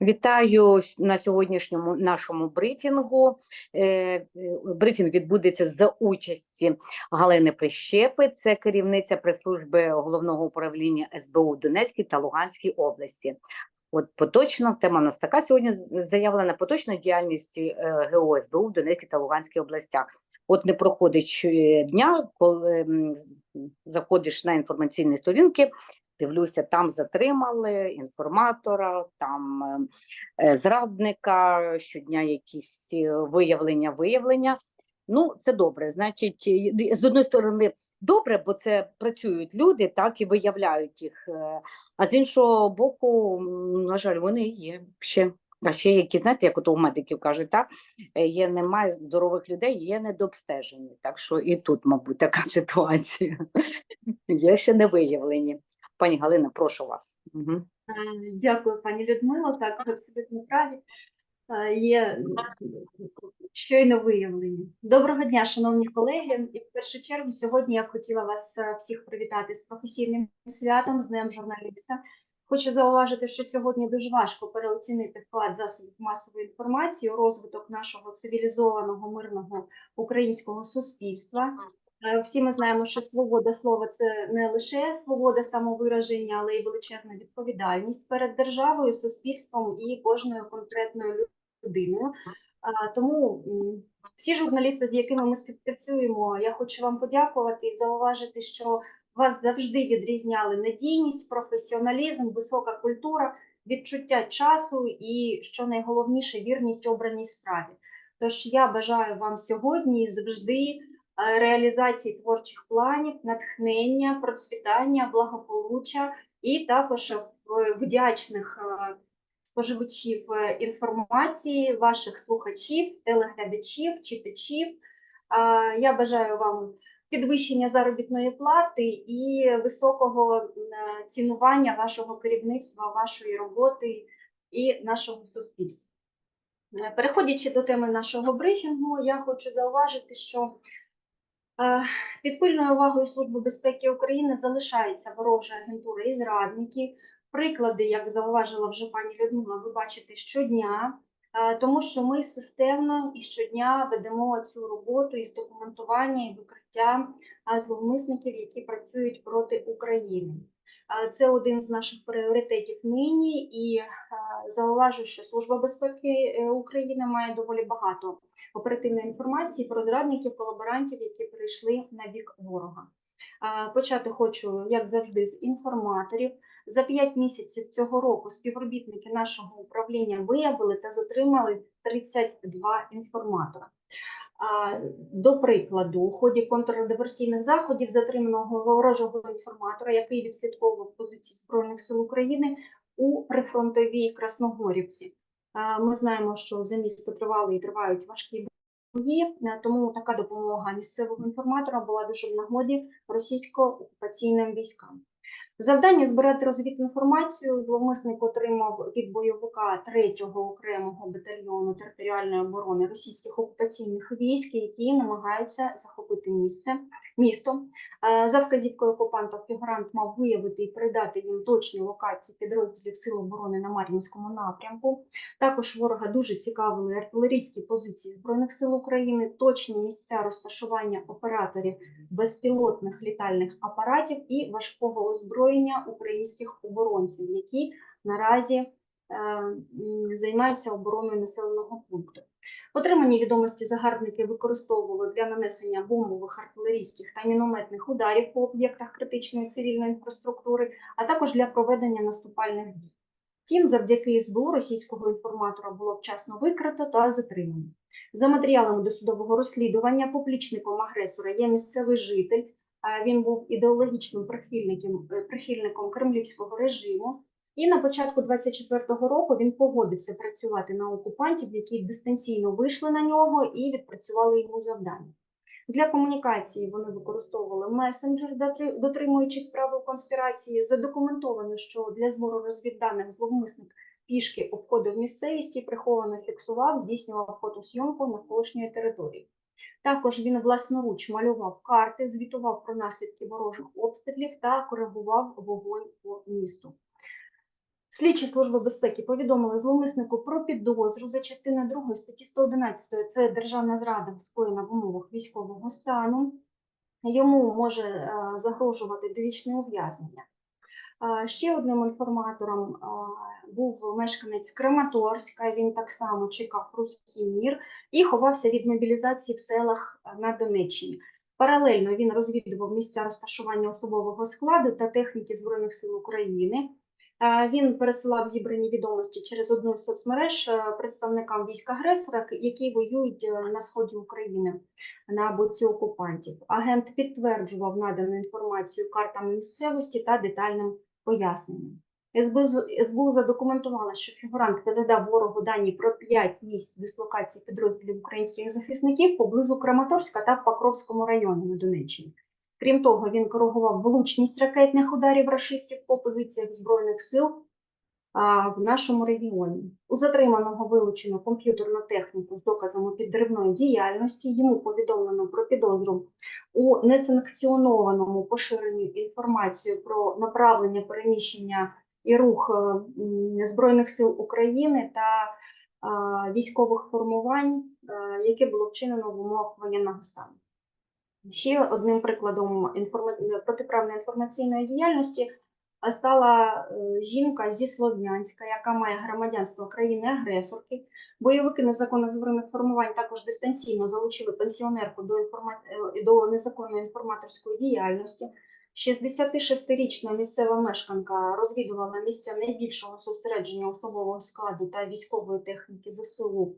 Вітаю на сьогоднішньому нашому брифінгу. Е, е, Брифінг відбудеться за участі Галини Прищепи, це керівниця прес-служби головного управління СБУ Донецькій та Луганській області. От поточно тема у нас така сьогодні заявлена поточна діяльність е, ГО СБУ в Донецькій та Луганській областях. От не проходить щодня, коли заходиш на інформаційні сторінки, дивлюся, там затримали інформатора, там е, е, зрадника, щодня якісь е, виявлення, виявлення. Ну, це добре. Значить, з одної сторони, добре, бо це працюють люди, так і виявляють їх. А з іншого боку, на жаль, вони є ще. А ще які, знаєте, як у медиків кажуть, так є немає здорових людей, є недообстежені. Так що і тут, мабуть, така ситуація. Є ще не виявлені. Пані Галина, прошу вас. Угу. Дякую, пані Людмило. Так, абсолютно праві. Е, Є щойно виявлені. Доброго дня, шановні колеги. І в першу чергу сьогодні я б хотіла вас е, всіх привітати з професійним святом, з Днем журналіста. Хочу зауважити, що сьогодні дуже важко переоцінити вклад засобів масової інформації у розвиток нашого цивілізованого мирного українського суспільства. Е, Всі ми знаємо, що свобода слова це не лише свобода самовираження, але й величезна відповідальність перед державою, суспільством і кожною конкретною людиною. Тому всі журналісти, з якими ми співпрацюємо, я хочу вам подякувати і зауважити, що вас завжди відрізняли надійність, професіоналізм, висока культура, відчуття часу і, що найголовніше, вірність обраній справі. Тож я бажаю вам сьогодні завжди е, реалізації творчих планів, натхнення, процвітання, благополуччя і також е, вдячних е, споживачів е, інформації, ваших слухачів, телеглядачів, читачів. Я бажаю вам підвищення заробітної плати і високого е, цінування вашого керівництва, вашої роботи і нашого суспільства. Е, Переходячи до теми нашого брифінгу, я хочу зауважити, що е, під пильною увагою Служби безпеки України залишається ворожа агентура і зрадники. Приклади, як зауважила вже пані Людмила, ви бачите щодня, е, тому що ми системно і щодня ведемо цю роботу із документування і викриття е, зловмисників, які працюють проти України. Е, Це один з наших пріоритетів нині, і е, зауважу, що Служба безпеки е, України має доволі багато оперативної інформації про зрадників, колаборантів, які прийшли на бік ворога. Почати хочу, як завжди, з інформаторів. За п'ять місяців цього року співробітники нашого управління виявили та затримали 32 інформатора. До прикладу, у ході контрдиверсійних заходів затриманого ворожого інформатора, який відслідковував позиції Збройних сил України у прифронтовій Красногорівці. Ми знаємо, що за місто тривали і тривають важкі тому така допомога місцевого інформатора була дуже в нагоді російсько-окупаційним військам. Завдання збирати розвідінформацію зловмисник отримав від бойовика 3-го окремого батальйону територіальної оборони російських окупаційних військ, які намагаються захопити місце місто. Е, За вказівкою окупанта фігурант мав виявити і передати їм точні локації підрозділів Сил оборони на Мар'їнському напрямку. Також ворога дуже цікавили артилерійські позиції Збройних сил України, точні місця розташування операторів безпілотних літальних апаратів і важкого озброєння українських оборонців, які наразі е, займаються обороною населеного пункту. Отримані відомості загарбники використовували для нанесення бомбових артилерійських та мінометних ударів по об'єктах критичної цивільної інфраструктури, а також для проведення наступальних дій. Втім, завдяки СБУ російського інформатора було вчасно викрито та затримано. За матеріалами досудового розслідування поплічником агресора є місцевий житель. Він був ідеологічним прихильником, е, прихильником кремлівського режиму. І на початку 24-го року він погодився працювати на окупантів, які дистанційно вийшли на нього і відпрацювали йому завдання. Для комунікації вони використовували месенджер, дотримуючись правил конспірації. Задокументовано, що для збору розвідданих зловмисник пішки обходив місцевість і приховано фіксував, здійснював фотосйомку навколишньої території. Також він власноруч малював карти, звітував про наслідки ворожих обстрілів та коригував вогонь по місту. Слідчі служби безпеки повідомили зловмиснику про підозру за частиною 2 статті 111 це державна зрада скоєна в умовах військового стану. Йому може е, загрожувати довічне ув'язнення. Ще одним інформатором був мешканець Краматорська. Він так само чекав руський мір і ховався від мобілізації в селах на Донеччині. Паралельно він розвідував місця розташування особового складу та техніки Збройних сил України. Він пересилав зібрані відомості через одну з соцмереж представникам військ агресора, які воюють на сході України на боці окупантів. Агент підтверджував надану інформацію картами місцевості та детальним поясненням. СБУ, задокументувала, що фігурант передав ворогу дані про 5 місць дислокації підрозділів українських захисників поблизу Краматорська та Покровському районі на Донеччині. Крім того, він коригував влучність ракетних ударів рашистів по позиціях Збройних сил в нашому регіоні. У затриманого вилучено комп'ютерну техніку з доказами підривної діяльності. Йому повідомлено про підозру у несанкціонованому поширенні інформації про направлення переміщення і рух е, Збройних сил України та військових формувань, е, яке було вчинено в умовах воєнного стану. Ще одним прикладом протиправної інформаційної діяльності стала е, жінка зі Слов'янська, яка має громадянство країни-агресорки. Бойовики незаконних збройних формувань також дистанційно залучили пенсіонерку до, інформа... е, до незаконної інформаторської діяльності. 66-річна місцева мешканка розвідувала місця найбільшого зосередження особового складу та військової техніки ЗСУ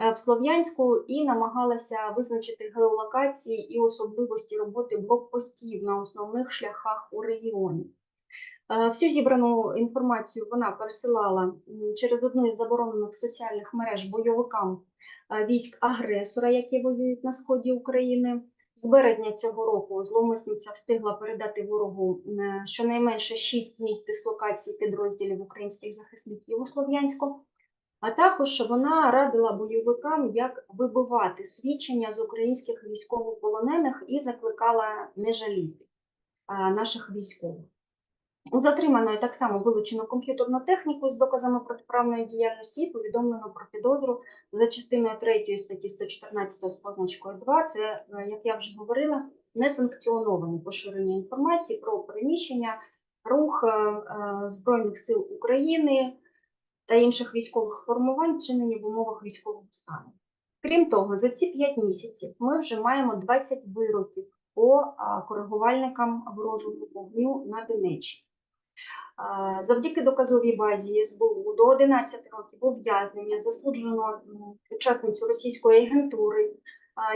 е, в Слов'янську і намагалася визначити геолокації і особливості роботи блокпостів на основних шляхах у регіоні. Е, Всю зібрану інформацію вона пересилала через одну із заборонених соціальних мереж бойовикам е, військ агресора, які воюють на сході України. З березня цього року зловмисниця встигла передати ворогу е, щонайменше шість місць дислокації підрозділів українських захисників у Слов'янську. А також вона радила бойовикам, як вибивати свідчення з українських військовополонених і закликала не жаліти наших військових. У затриманої так само вилучено комп'ютерну техніку з доказами протиправної діяльності і повідомлено про підозру за частиною 3 статті 114 з позначкою 2. Це, е, як я вже говорила, несанкціоноване поширення інформації про переміщення, рух е, е, Збройних сил України та інших військових формувань, вчинені в умовах військового стану. Крім того, за ці 5 місяців ми вже маємо 20 вироків по коригувальникам ворожого вогню на Донеччині. Завдяки доказовій базі СБУ до 11 років ув'язнення засуджено учасницю російської агентури,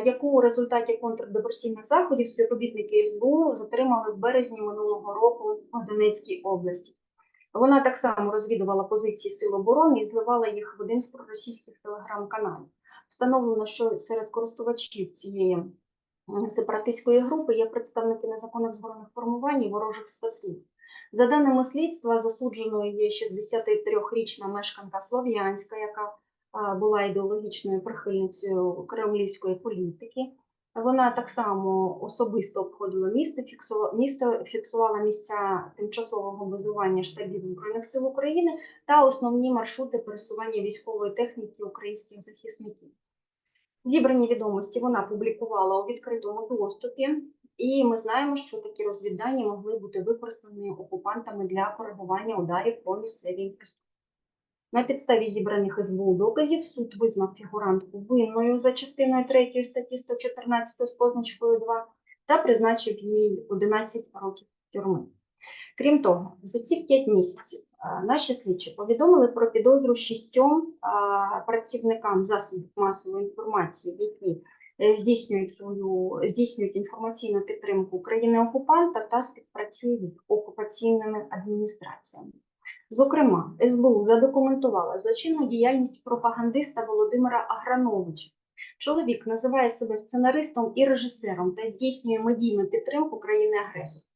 яку у результаті контрдиверсійних заходів співробітники СБУ затримали в березні минулого року в Донецькій області. Вона так само розвідувала позиції Сил оборони і зливала їх в один з проросійських телеграм-каналів. Встановлено, що серед користувачів цієї сепаратистської групи є представники незаконних збройних формувань і ворожих спецслужб. За даними слідства, засудженою є 63-річна мешканка Слов'янська, яка була ідеологічною прихильницею кремлівської політики. Вона так само особисто обходила місто, фіксувала, місто фіксувала місця тимчасового базування штабів Збройних сил України та основні маршрути пересування військової техніки українських захисників. Зібрані відомості вона публікувала у відкритому доступі, і ми знаємо, що такі розвіддані могли бути використані окупантами для коригування ударів по місцевій інфраструктурі. На підставі зібраних СБУ доказів суд визнав фігурантку винною за частиною 3 статті 114 з позначкою 2 та призначив їй 11 років тюрми. Крім того, за ці 5 місяців наші слідчі повідомили про підозру шістьом працівникам засобів масової інформації, які здійснюють свою здійснюють інформаційну підтримку країни-окупанта та співпрацюють з окупаційними адміністраціями. Зокрема, СБУ задокументувала злочинну діяльність пропагандиста Володимира Аграновича. Чоловік називає себе сценаристом і режисером та здійснює медійну підтримку країни-агресора.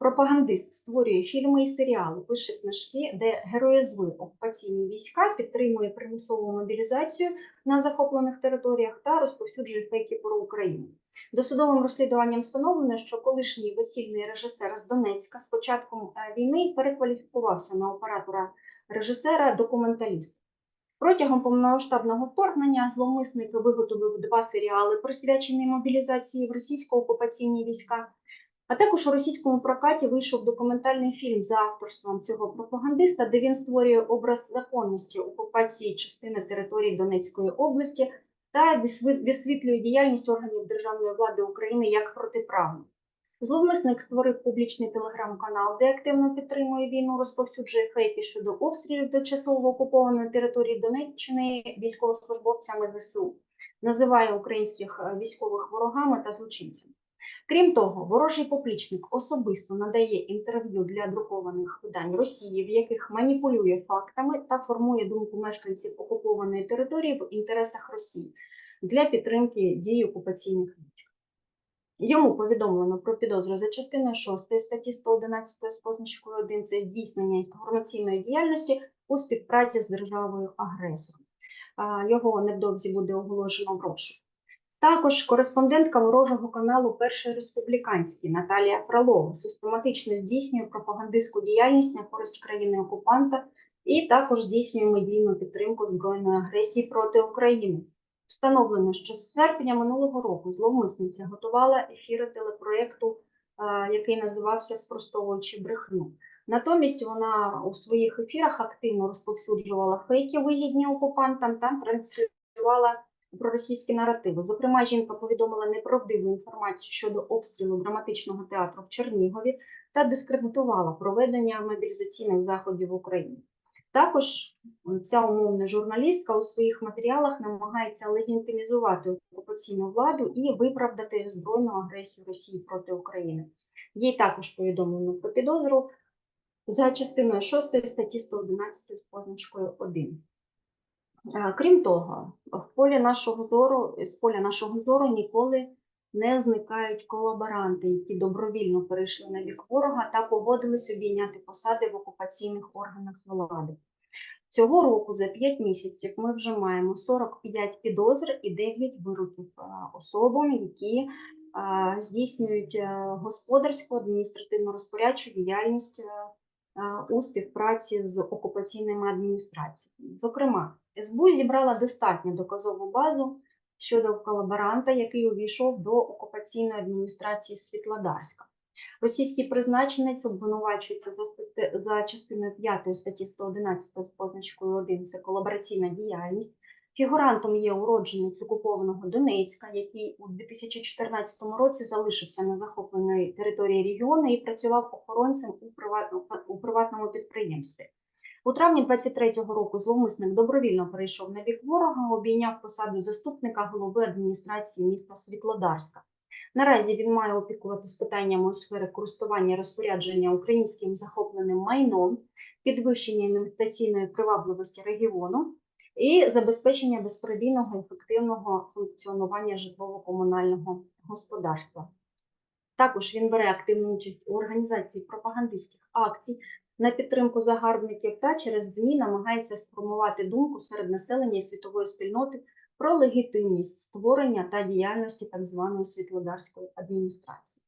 Пропагандист створює фільми і серіали, пише книжки, де героїзує окупаційні війська, підтримує примусову мобілізацію на захоплених територіях та розповсюджує фейки про Україну. Досудовим розслідуванням встановлено, що колишній весільний режисер з Донецька з початком е, війни перекваліфікувався на оператора режисера документаліст. Протягом повномасштабного вторгнення зловмисник виготовив два серіали, присвячені мобілізації в російсько-окупаційні війська. А також у російському прокаті вийшов документальний фільм за авторством цього пропагандиста, де він створює образ законності окупації частини території Донецької області та висвітлює діяльність органів державної влади України як протиправну. Зловмисник створив публічний телеграм-канал, де активно підтримує війну, розповсюджує фейки щодо обстрілів тимчасово окупованої території Донеччини військовослужбовцями ЗСУ, називає українських е, військових ворогами та злочинцями. Крім того, ворожий поплічник особисто надає інтерв'ю для друкованих видань Росії, в яких маніпулює фактами та формує думку мешканців окупованої території в інтересах Росії для підтримки дій окупаційних військ. Йому повідомлено про підозру за частиною 6 статті 111 з позначкою 1 це здійснення інформаційної діяльності у співпраці з державою агресором. Його невдовзі буде оголошено в розшук. Також кореспондентка ворожого каналу Перший республіканський Наталія Фролова систематично здійснює пропагандистську діяльність на користь країни окупанта і також здійснює медійну підтримку збройної агресії проти України. Встановлено, що з серпня минулого року зловмисниця готувала ефіри телепроєкту, е, який називався Спростовуючи брехню. Натомість вона у своїх ефірах активно розповсюджувала фейки, вигідні окупантам та транслювала проросійські наративи. Зокрема, жінка повідомила неправдиву інформацію щодо обстрілу драматичного театру в Чернігові та дискредитувала проведення мобілізаційних заходів в Україні. Також ця умовна журналістка у своїх матеріалах намагається легітимізувати окупаційну владу і виправдати збройну агресію Росії проти України. Їй також повідомлено про підозру за частиною 6 статті 111 з позначкою 1. Е, Крім того, в полі нашого зору, з поля нашого зору ніколи не зникають колаборанти, які добровільно перейшли на бік ворога та погодились обійняти посади в окупаційних органах влади. Цього року за 5 місяців ми вже маємо 45 підозр і 9 вироків е, особам, які е, здійснюють господарську адміністративно розпорядчу діяльність у співпраці з окупаційними адміністраціями. Зокрема, СБУ зібрала достатньо доказову базу щодо колаборанта, який увійшов до окупаційної адміністрації Світлодарська. Російський призначенець обвинувачується за, статти- за частиною 5 статті 111 з позначкою 1 це колабораційна діяльність. Фігурантом є уродженець окупованого Донецька, який у 2014 році залишився на захопленій території регіону і працював охоронцем у, приватному, підприємстві. У травні 23-го року зловмисник добровільно перейшов на бік ворога, обійняв посаду заступника голови адміністрації міста Світлодарська. Наразі він має опікуватись питаннями у сфері користування розпорядження українським захопленим майном, підвищення інвестиційної привабливості регіону і забезпечення безперебійного ефективного функціонування житлово-комунального господарства. Також він бере активну участь у організації пропагандистських акцій на підтримку загарбників та через ЗМІ намагається сформувати думку серед населення і світової спільноти про легітимність створення та діяльності так званої світлодарської адміністрації.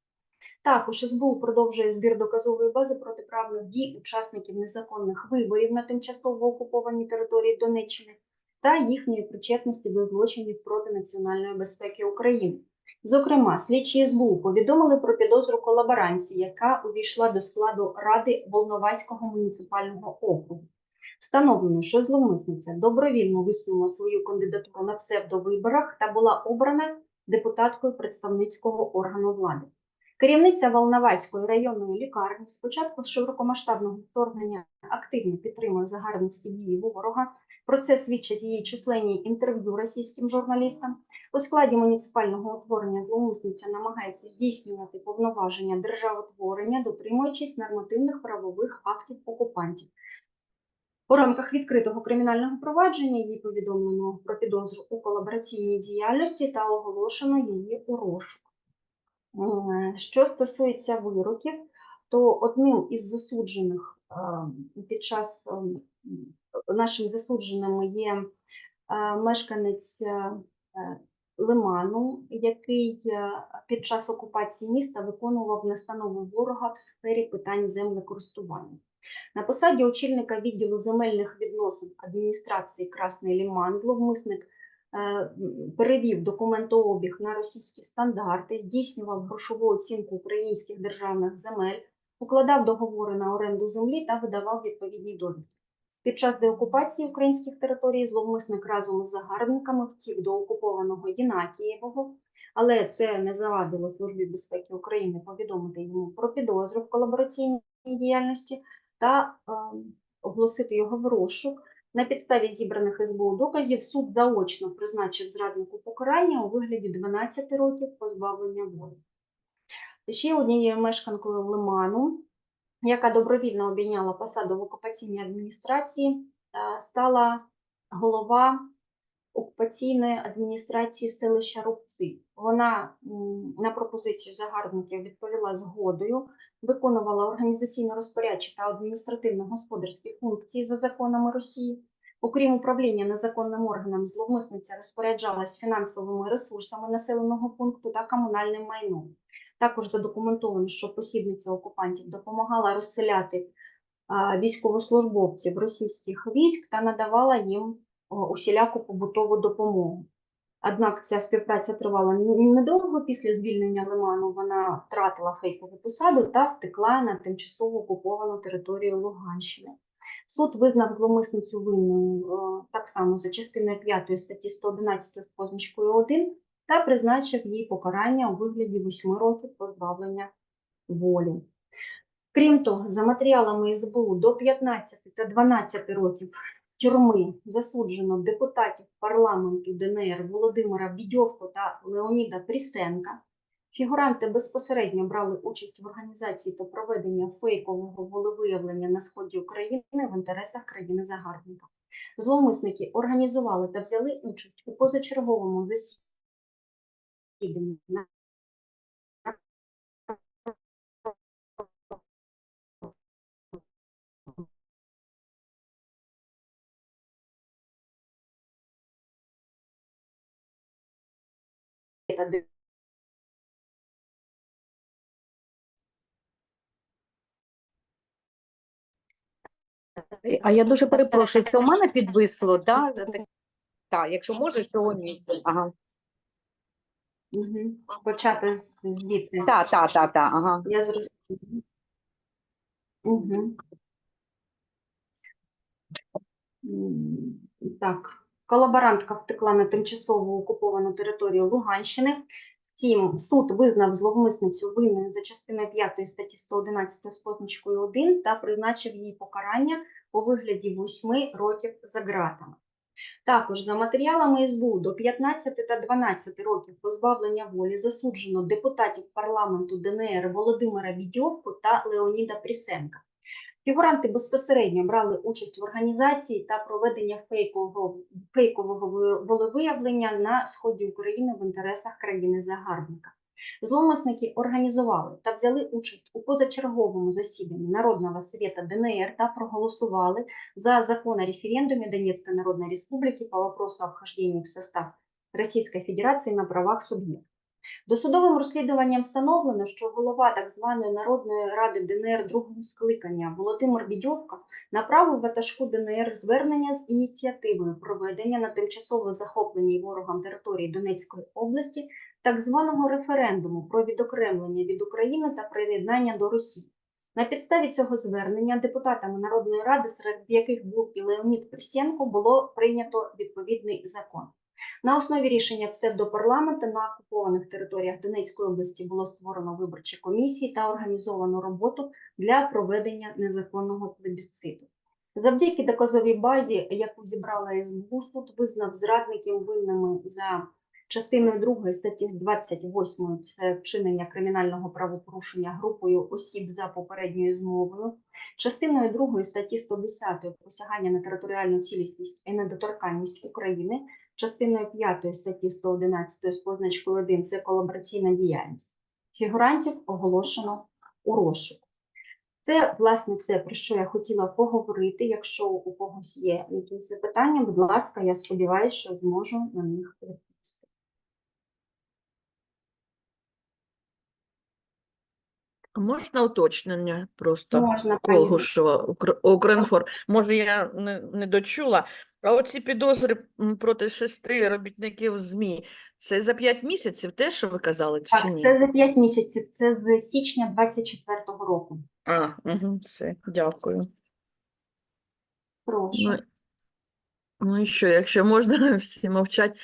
Також СБУ продовжує збір доказової бази протиправних дій учасників незаконних виборів на тимчасово окупованій території Донеччини та їхньої причетності до злочинів проти національної безпеки України. Зокрема, слідчі СБУ повідомили про підозру колаборанції, яка увійшла до складу Ради Волноваського муніципального округу. Встановлено, що зловмисниця добровільно висунула свою кандидатуру на псевдовиборах та була обрана депутаткою представницького органу влади. Керівниця Волноваської районної лікарні з початку широкомасштабного вторгнення активно підтримує загарбницькі дії ворога. Про це свідчать її численні інтерв'ю російським журналістам. У складі муніципального утворення зловмисниця намагається здійснювати повноваження державотворення, дотримуючись нормативних правових актів окупантів. У рамках відкритого кримінального провадження їй повідомлено про підозру у колабораційній діяльності та оголошено її у розшук. Е, Що стосується вироків, то одним із засуджених е, під час ем, нашим засудженими є е, мешканець е, е, Лиману, який е, під час окупації міста виконував настанови ворога в сфері питань землекористування. На посаді очільника відділу земельних відносин адміністрації Красний Ліман зловмисник е, перевів документообіг на російські стандарти, здійснював грошову оцінку українських державних земель, укладав договори на оренду землі та видавав відповідні довідки. Під час деокупації українських територій зловмисник разом з загарбниками втік до окупованого Єнакієвого, але це не завадило Службі безпеки України повідомити йому про підозру в колабораційній діяльності та е, оголосити його в розшук. На підставі зібраних СБУ доказів суд заочно призначив зраднику покарання у вигляді 12 років позбавлення волі. Ще однією мешканкою Лиману, яка добровільно обійняла посаду в окупаційній адміністрації, е, стала голова окупаційної адміністрації селища Рубці. Вона на пропозицію загарбників відповіла згодою, виконувала організаційно-розпорядчі та адміністративно-господарські функції за законами Росії. Окрім управління незаконним органом, зловмисниця розпоряджалась фінансовими ресурсами населеного пункту та комунальним майном. Також задокументовано, що посібниця окупантів допомагала розселяти військовослужбовців російських військ та надавала їм усіляку побутову допомогу. Однак ця співпраця тривала недовго. Після звільнення Лиману вона втратила фейкову посаду та втекла на тимчасово окуповану територію Луганщини. Суд визнав зловмисницю винною е, так само за частиною 5 статті 111 з позначкою 1 та призначив їй покарання у вигляді 8 років позбавлення волі. Крім того, за матеріалами СБУ до 15 та 12 років тюрми засуджено депутатів парламенту ДНР Володимира Бідьовко та Леоніда Прісенка. Фігуранти безпосередньо брали участь в організації та проведенні фейкового волевиявлення на сході України в інтересах країни-загарбника. Зловмисники організували та взяли участь у позачерговому засіданні на та А я дуже перепрошую, це у мене підвисло, да? Так, Так, якщо може, цього місця. Ага. Мгм. почати звідти. Так, так, так, так, ага. Я зрозуміла. Угу. Так, колаборантка втекла на тимчасово окуповану територію Луганщини. Втім, суд визнав зловмисницю винною за частиною 5 статті 111 з позначкою 1 та призначив їй покарання у вигляді 8 років за ґратами. Також за матеріалами СБУ до 15 та 12 років позбавлення волі засуджено депутатів парламенту ДНР Володимира Бідьовку та Леоніда Прісенка. Фігуранти безпосередньо брали участь в організації та проведення фейкового, фейкового волевиявлення на сході України в інтересах країни-загарбника. Зловмисники організували та взяли участь у позачерговому засіданні Народного совета ДНР та проголосували за закон о референдуме Донецкой Народной Республики по вопросу о вхождении в состав Російської Федерації на правах суб'єкта. Досудовим розслідуванням встановлено, що голова так званої Народної ради ДНР другого скликання Володимир Бідьовка направив ватажку ДНР звернення з ініціативою проведення на тимчасово захопленій ворогам території Донецької області так званого референдуму про відокремлення від України та приєднання до Росії. На підставі цього звернення депутатами Народної ради, серед яких був і Леонід Присєнко, було прийнято відповідний закон. На основі рішення псевдопарламенту на окупованих територіях Донецької області було створено виборчі комісії та організовано роботу для проведення незаконного плебісциту. Завдяки доказовій базі, яку зібрала СБУ, суд визнав зрадників винними за частиною 2 статті 28 це вчинення кримінального правопорушення групою осіб за попередньою змовою, частиною 2 статті 110 посягання на територіальну цілісність і недоторканність України, частиною 5 статті 111 з позначкою 1 це колабораційна діяльність. Фігурантів оголошено у розшук. Це, власне, все, про що я хотіла поговорити. Якщо у когось є якісь запитання, будь ласка, я сподіваюся, що зможу на них відповісти. А Можна уточнення просто Можна, що Укр- Може, я не, не дочула. А оці підозри проти шести робітників ЗМІ, це за п'ять місяців те, що ви казали, чи Так, ні? це за 5 місяців, це з січня 24-го року. А, угу, все, дякую. Прошу. Ну, ну і що, якщо можна, всі мовчать.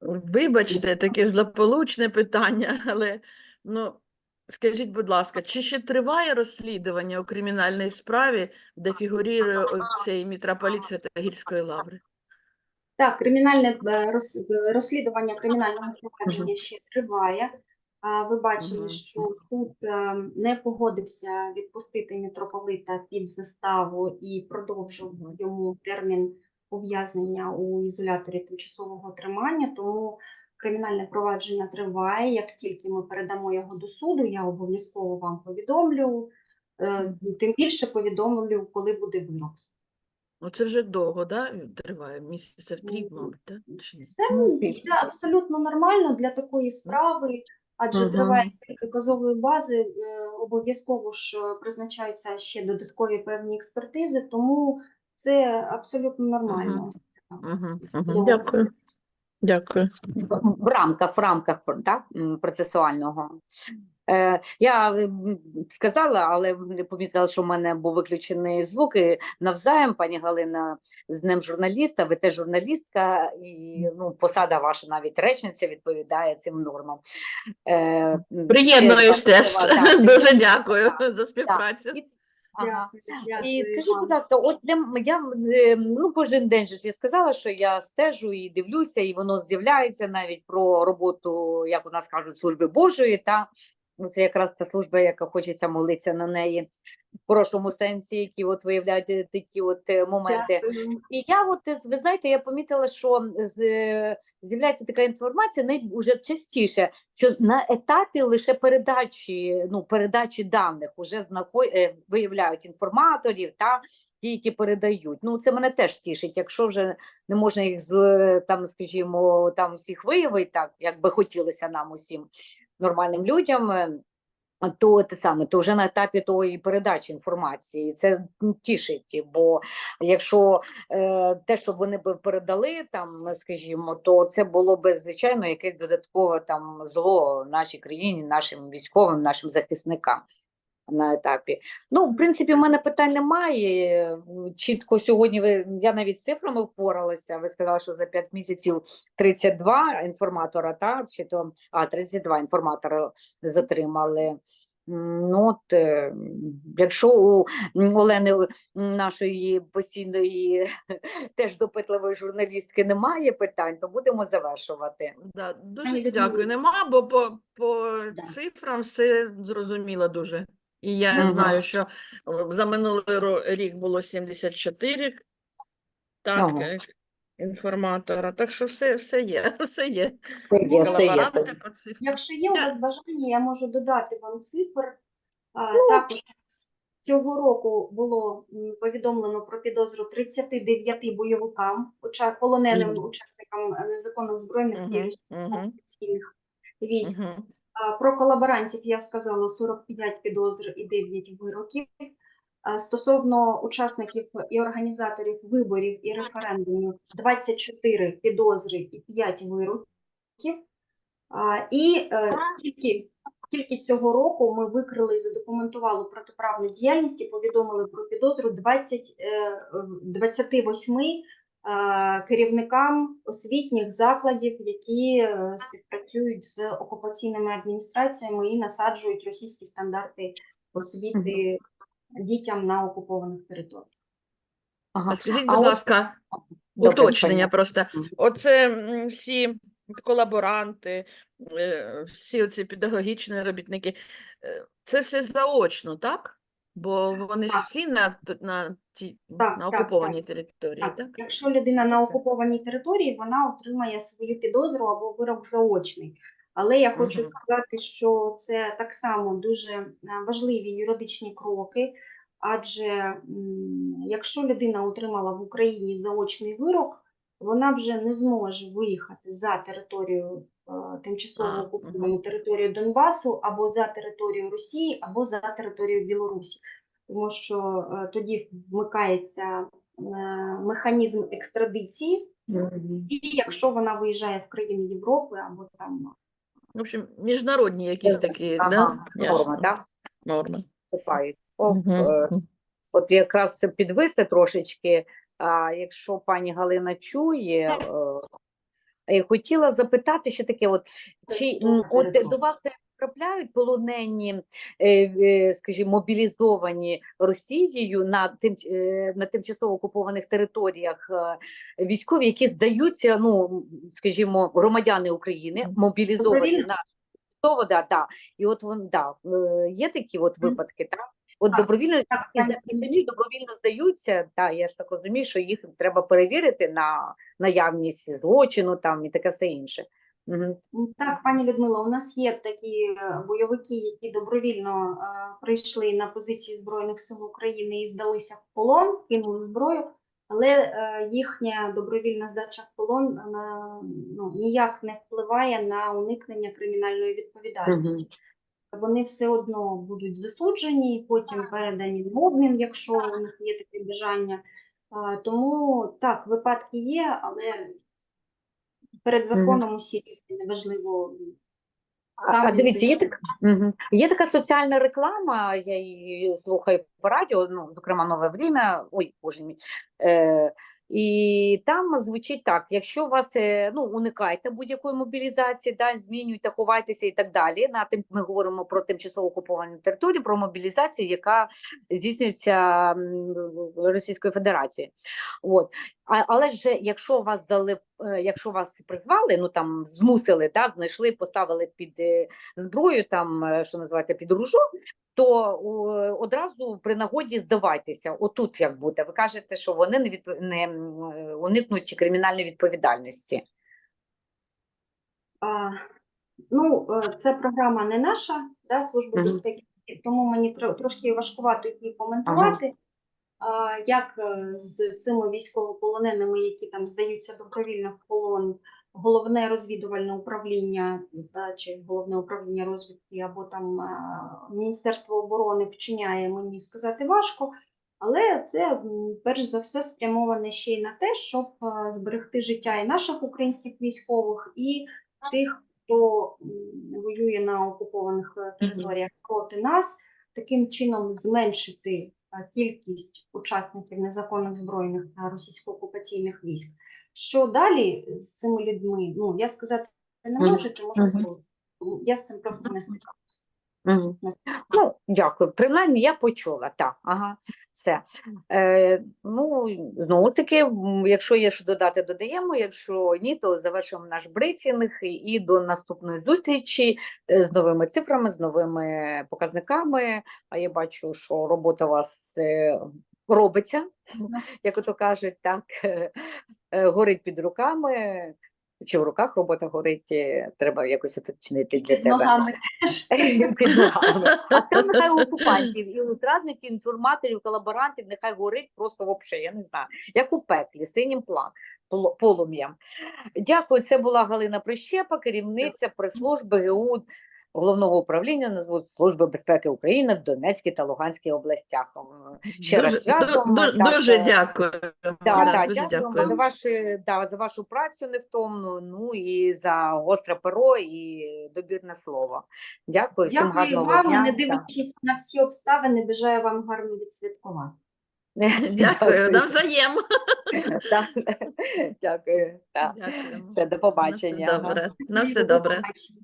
Вибачте, таке злополучне питання, але ну, скажіть, будь ласка, чи ще триває розслідування у кримінальній справі, де фігурує цей митрополит Святогірської лаври? Так, кримінальне е, е, розслідування кримінального провадження ще триває. Ви бачили, що суд е, не погодився відпустити митрополита під заставу і продовжив йому термін ув'язнення у ізоляторі тимчасового тримання. Тому кримінальне провадження триває. Як тільки ми передамо його до суду, я обов'язково вам повідомлю. Е, Тим більше повідомлю, коли буде вирок. Ну, це вже довго, да? Триває місяців три, Ну, мабуть, да? Чи ні? Це Ну, ну, це абсолютно нормально для такої справи, адже Мгм. триває доказової бази, е, обов'язково ж е, призначаються ще додаткові певні експертизи, тому це абсолютно нормально. Угу, угу. Дякую. Дякую. в рамках, в рамках так, процесуального. Е, я сказала, але не помітила, що в мене був виключений звук. І навзаєм, пані Галина, з Днем журналіста, ви теж журналістка, і ну, посада ваша навіть речниця відповідає цим нормам. Е, Приєднуюсь теж. так, Дуже дякую так. за співпрацю. Ц- ага. І скажіть, будь ласка, от для я е, ну кожен день же ж я сказала, що я стежу і дивлюся, і воно з'являється навіть про роботу, як у нас кажуть, служби Божої. Та це якраз та служба, яка хочеться молитися на неї хорошому сенсі, які от виявляють е, такі от е, моменти. Дякую. І я от ви знаєте, я помітила, що з е, з'являється така інформація най уже частіше, що на етапі лише передачі, ну передачі даних уже знаход... виявляють інформаторів та ті, які передають. Ну це мене теж тішить. Якщо вже не можна їх з там, скажімо, там всіх виявити, так як би хотілося нам усім нормальним людям. То те саме, то вже на етапі тої передачі інформації. Це тішить, бо якщо е, те, що вони б передали, там, скажімо, то це було б звичайно якесь додаткове там зло нашій країні, нашим військовим, нашим захисникам на етапі. Ну, в принципі, в мене питань немає. Чітко сьогодні ви я навіть з цифрами впоралася. Ви сказали, що за 5 місяців 32 інформатора, так? Чи то а 32 інформатора затримали. Ну, от, е, якщо у Олени нашої постійної теж допитливої журналістки немає питань, то будемо завершувати. Да, дуже дякую. Нема, бо по, по Да. цифрам все зрозуміло дуже. І я Мгм. знаю, що за минулий рік було 74 так, Ага. е, інформатора. Так що все, все є, все є. І є, все є. Якщо є у вас бажання, я можу додати вам цифр. Ну, Також цього року було повідомлено про підозру 39 бойовикам, уча- полоненим Мгм. учасникам е, незаконних збройних і мгм. окупаційних військ. Про колаборантів я сказала 45 підозр і 9 вироків. Стосовно учасників і організаторів виборів і референдумів 24 підозри і 5 вироків. І е, тільки, тільки цього року ми викрили і задокументували протиправну діяльність і повідомили про підозру 20, е, 28 е, керівникам освітніх закладів, які е, співпрацюють з окупаційними адміністраціями і насаджують російські стандарти освіти дітям на окупованих територіях. Ага. Скажіть, будь от- ласка, Добре, уточнення пані. просто. Оце всі колаборанти, е, всі оці педагогічні робітники, е, це все заочно, так? Бо вони ж Так. всі на, на, ті, Так, на так, окупованій території, Так, так? якщо людина на окупованій території, вона отримає свою підозру або вирок заочний. Але я хочу Мгм. сказати, що це так само дуже е, важливі юридичні кроки, адже м, якщо людина отримала в Україні заочний вирок, вона вже не зможе виїхати за територію тимчасово А, окуповану територію Донбасу або за територію Росії, або за територію Білорусі, тому що е, тоді вмикається е, механізм екстрадиції, і якщо вона виїжджає в країни Європи або там В общем, міжнародні якісь такі, Ага, да? Норми. Вступають. О, Мгм, е. От якраз підвести трошечки, а якщо пані Галина чує, е, хотіла запитати ще таке: от чи от до вас трапляють полонені, е, е, скажімо, мобілізовані Росією на тим е, на тимчасово окупованих територіях е, військові, які здаються, ну скажімо, громадяни України, мобілізовані на Тимчасово, да, да. І от вон да, е, є такі от випадки, так? От добровільно так, і пані за- добровільно здаються, та я ж так розумію, що їх треба перевірити на наявність злочину там і таке все інше. М, Так, пані Людмила, у нас є такі е, бойовики, які добровільно е, прийшли на позиції Збройних сил України і здалися в полон, кинули зброю, але е, їхня добровільна здача в полон на, ну, ніяк не впливає на уникнення кримінальної відповідальності. Вони все одно будуть засуджені, і потім передані в обмін, якщо у них є таке бажання. Тому так, випадки є, але перед законом усі неважливо. А, сам а дивіться, є прийшов. так угу. є така соціальна реклама, я її слухаю по радіо, ну зокрема нове время. Ой, боже мій. Е, і там звучить так: якщо вас е, ну уникайте будь-якої мобілізації, да, змінюйте, ховайтеся і так далі. На тим ми говоримо про тимчасово окуповані території, про мобілізацію, яка здійснюється Російською Федерацією. От. Але ж якщо вас залип, е, якщо вас призвали, ну там змусили, да, знайшли, поставили під е, зброю, там що називаєте, під ружо, то одразу при нагоді здавайтеся. Отут як буде. Ви кажете, що вони не відп... не уникнуть кримінальної відповідальності. А, ну, е, це програма не наша, да, Служби Мгм. безпеки, тому мені трошки важкувато її коментувати. А, як е, з цими військовополоненими, які там здаються добровільно в полон, головне розвідувальне управління да, чи головне управління розвідки або там е, Міністерство оборони вчиняє, мені сказати важко. Але це перш за все спрямоване ще й на те, щоб е, зберегти життя і наших українських військових, і тих, хто воює на окупованих е, територіях проти нас, таким чином зменшити е, кількість учасників незаконних збройних російсько-окупаційних військ. Що далі з цими людьми? Ну я сказати не можу, тому що ну, я з цим просто не стикалася. Угу. Ну, дякую. Принаймні я почула. Так, ага, все. Е, ну, знову таки, якщо є що додати, додаємо. Якщо ні, то завершуємо наш брифінг і, до наступної зустрічі е, з новими цифрами, з новими показниками. А я бачу, що робота у вас е, робиться, як ото кажуть, так е, горить під руками. Чи в руках робота горить, треба якось оточнити для себе. ногами теж. Під ногами. А там нехай окупантів, і зрадників, інформаторів, колаборантів нехай горить просто вообще, я не знаю, як у пеклі, синім план, полум'ям. Дякую, це була Галина Прищепа, керівниця прес-служби ГУ Головного управління назву Служби безпеки України в Донецькій та Луганській областях. Ще раз Дуже, святом. ду- ду- дуже е, дякую. Да, Да, да, дуже дякуємо дякую. за ваші, да, за вашу працю невтомну, ну і за гостре перо і добірне слово. Дякую, всім Дякую гарного вам, дня. не дивлячись на всі обставини, бажаю вам гарно відсвяткувати. Дякую, навзаєм. Так, Дякую. Все, до На все побачення. Добре. На все добре. побачення.